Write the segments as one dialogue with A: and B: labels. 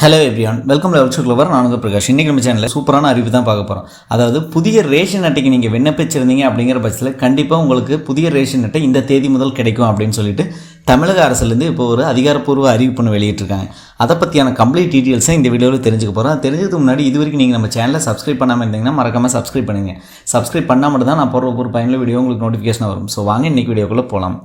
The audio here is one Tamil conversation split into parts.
A: Hello everyone welcome level to clever நான் பிரகாஷ். இன்றைக்கி நம்ம சேனலில் சூப்பரான அறிவு தான் பார்க்க போகிறோம் அதாவது புதிய ரேஷன் அட்டைக்கு நீங்கள் விண்ணப்பிச்சிருந்தீங்க அப்படிங்கிற பட்சத்தில் கண்டிப்பாக உங்களுக்கு புதிய ரேஷன் அட்டை இந்த தேதி முதல் கிடைக்கும் அப்படின்னு சொல்லிட்டு தமிழக அரசுலேருந்து இப்போ ஒரு அதிகாரப்பூர்வ அறிவிப்புன்னு வெளியிட்டிருக்காங்க. அதை பற்றியான கம்ப்ளீட் டீட்டெயில்ஸை இந்த வீடியோவில் தெரிஞ்சுக்க போகிறோம் தெரிஞ்சதுக்கு முன்னாடி இது வரைக்கும் நீங்கள் நம்ம சேனலை சப்ஸ்கிரைப் பண்ணாமல் இருந்தீங்கன்னா மறக்காமல் சப்ஸ்கிரைப் பண்ணுங்க. சப்ஸ்கிரைப் பண்ணால் மட்டும் தான் நான் போகிற ஒரு பயனுள்ள வீடியோ உங்களுக்கு நோட்டிஃபிகேஷன் வரும். ஸோ வாங்க இன்றைக்கி வீடியோக்குள்ளே போகலாம்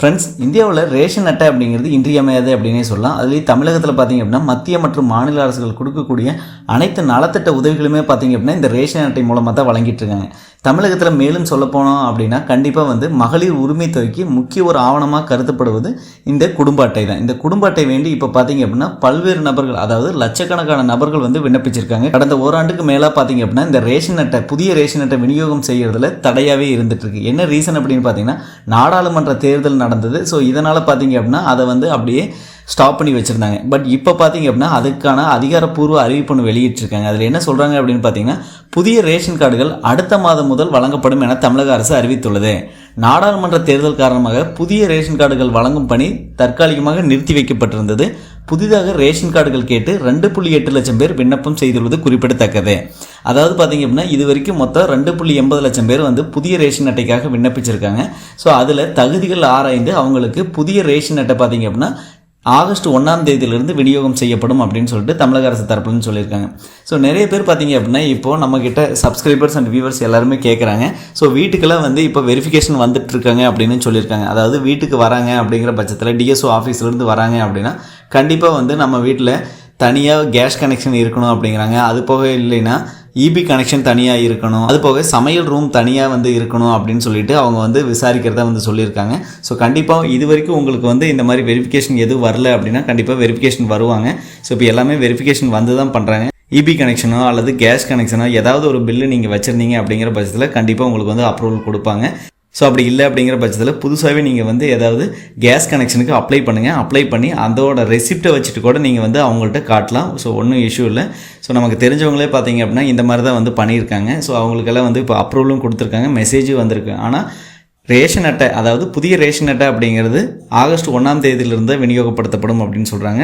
A: ஃப்ரெண்ட்ஸ் இந்தியாவில் ரேஷன் அட்டை அப்படிங்கிறது இன்றியமையாது அப்படின்னே சொல்லலாம். அதுலேயும் தமிழகத்தில் பார்த்தீங்க அப்படின்னா மத்திய மற்றும் மாநில அரசுகள் கொடுக்கக்கூடிய அனைத்து நலத்திட்ட உதவிகளுமே பார்த்தீங்க அப்படின்னா இந்த ரேஷன் அட்டை மூலமாக தான் வழங்கிட்டு இருக்காங்க. தமிழகத்தில் மேலும் சொல்லப்போனோம் அப்படின்னா கண்டிப்பாக வந்து மகளிர் உரிமை தொகைக்கு முக்கிய ஒரு ஆவணமாக கருதப்படுவது இந்த குடும்ப அட்டை தான். இந்த குடும்ப அட்டை வேண்டி இப்போ பார்த்தீங்க அப்படின்னா பல்வேறு நபர்கள் அதாவது லட்சக்கணக்கான நபர்கள் வந்து விண்ணப்பிச்சிருக்காங்க. கடந்த ஓராண்டுக்கு மேலே பார்த்தீங்க அப்படின்னா இந்த ரேஷன் அட்டை புதிய ரேஷன் அட்டை விநியோகம் செய்கிறதுல தடையாகவே இருந்துட்டு இருக்கு. என்ன ரீசன் அப்படின்னு பார்த்தீங்கன்னா நாடாளுமன்ற தேர்தல் நடந்தது. ஸோ இதனால் பார்த்தீங்க அப்படின்னா அதை வந்து அப்படியே ஸ்டாப் பண்ணி வச்சுருந்தாங்க. பட் இப்போ பார்த்தீங்க அப்படின்னா அதுக்கான அதிகாரப்பூர்வ அறிவிப்பு வெளியிட்டிருக்காங்க. அதில் என்ன சொல்கிறாங்க அப்படின்னு பார்த்தீங்கன்னா புதிய ரேஷன் கார்டுகள் அடுத்த மாதம் முதல் வழங்கப்படும் என தமிழக அரசு அறிவித்துள்ளது. நாடாளுமன்ற தேர்தல் காரணமாக புதிய ரேஷன் கார்டுகள் வழங்கும் பணி தற்காலிகமாக நிறுத்தி வைக்கப்பட்டிருந்தது. புதிதாக ரேஷன் கார்டுகள் கேட்டு ரெண்டு புள்ளி எட்டு லட்சம் பேர் விண்ணப்பம் செய்துள்ளது குறிப்பிடத்தக்கது. அதாவது பார்த்தீங்க அப்படின்னா இது வரைக்கும் மொத்தம் ரெண்டு புள்ளி எண்பது லட்சம் பேர் வந்து புதிய ரேஷன் அட்டைக்காக விண்ணப்பிச்சிருக்காங்க. ஸோ அதில் தகுதிகள் ஆராய்ந்து அவங்களுக்கு புதிய ரேஷன் அட்டை பார்த்தீங்க அப்படின்னா ஆகஸ்ட் ஒன்றாம் தேதியிலிருந்து விநியோகம் செய்யப்படும் அப்படின்னு சொல்லிட்டு தமிழக அரசு தரப்புலன்னு சொல்லியிருக்காங்க. ஸோ நிறைய பேர் பார்த்தீங்க அப்படின்னா இப்போ நம்மக்கிட்ட சப்ஸ்கிரைபர்ஸ் அண்ட் வியூவர்ஸ் எல்லாருமே கேட்குறாங்க ஸோ வீட்டுக்கெல்லாம் வந்து இப்போ வெரிஃபிகேஷன் வந்துட்டு இருக்காங்க அப்படின்னு சொல்லியிருக்காங்க. அதாவது வீட்டுக்கு வராங்க அப்படிங்கிற பட்சத்தில் டிஎஸ்ஓ ஆஃபீஸ்லேருந்து வராங்க அப்படின்னா கண்டிப்பாக வந்து நம்ம வீட்டில் தனியாக கேஸ் கனெக்ஷன் இருக்கணும் அப்படிங்கிறாங்க. அது போக இல்லைன்னா இபி கனெக்ஷன் தனியாக இருக்கணும். அது போக சமையல் ரூம் தனியாக வந்து இருக்கணும் அப்படின்னு சொல்லிட்டு அவங்க வந்து விசாரிக்கிறதா வந்து சொல்லியிருக்காங்க. ஸோ கண்டிப்பாக இது வரைக்கும் உங்களுக்கு வந்து இந்த மாதிரி வெரிஃபிகேஷன் எதுவும் வரல அப்படின்னா கண்டிப்பாக வெரிஃபிகேஷன் வருவாங்க. ஸோ இப்போ எல்லாமே வெரிஃபிகேஷன் வந்து தான் பண்ணுறாங்க இபி கனெக்ஷனோ அல்லது கேஸ் கனெக்ஷனோ ஏதாவது ஒரு பில்லு நீங்கள் வச்சுருந்தீங்க அப்படிங்கிற பட்சத்தில் கண்டிப்பாக உங்களுக்கு வந்து அப்ரூவல் கொடுப்பாங்க. ஸோ அப்படி இல்லை அப்படிங்கிற பட்சத்தில் புதுசாகவே நீங்கள் வந்து ஏதாவது கேஸ் கனெக்ஷனுக்கு அப்ளை பண்ணுங்கள் அப்ளை பண்ணி அதோட ரெசிப்டை வச்சுட்டு கூட நீங்கள் வந்து அவங்கள்ட்ட காட்டலாம். ஸோ ஒன்றும் இஷ்யூ இல்லை. ஸோ நமக்கு தெரிஞ்சவங்களே பார்த்தீங்க அப்படின்னா இந்த மாதிரி தான் வந்து பண்ணியிருக்காங்க. ஸோ அவங்களுக்கெல்லாம் வந்து இப்போ அப்ரூவலும் கொடுத்துருக்காங்க. மெசேஜும் வந்திருக்கு. ஆனால் ரேஷன் அட்டை அதாவது புதிய ரேஷன் அட்டை அப்படிங்கிறது ஆகஸ்ட் ஒன்றாம் தேதியிலிருந்து விநியோகப்படுத்தப்படும் அப்படின்னு சொல்கிறாங்க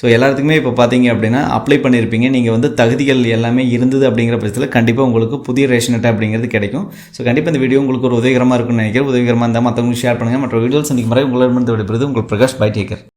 A: ஸோ எல்லாத்துக்குமே இப்போ பார்த்தீங்க அப்படின்னா அப்ளை பண்ணியிருப்பீங்க நீங்கள் வந்து தகுதிகள் எல்லாமே இருந்தது அப்படிங்கிற பட்சத்தில் கண்டிப்பாக உங்களுக்கு புதிய ரேஷன் அட்டை அப்படிங்கிறது கிடைக்கும். ஸோ கண்டிப்பாக இந்த வீடியோ உங்களுக்கு ஒரு உதவிகரமாக இருக்கும்னு நினைக்கிறேன். உதவிகரமாக இருந்தால் மற்றவங்களுக்கு ஷேர் பண்ணுங்கள் மற்ற வீடியோஸ் சந்திக்கும் முறை உங்களிடமிருந்து விடுபடுறது உங்கள் பிரகாஷ் பை டேக்கர்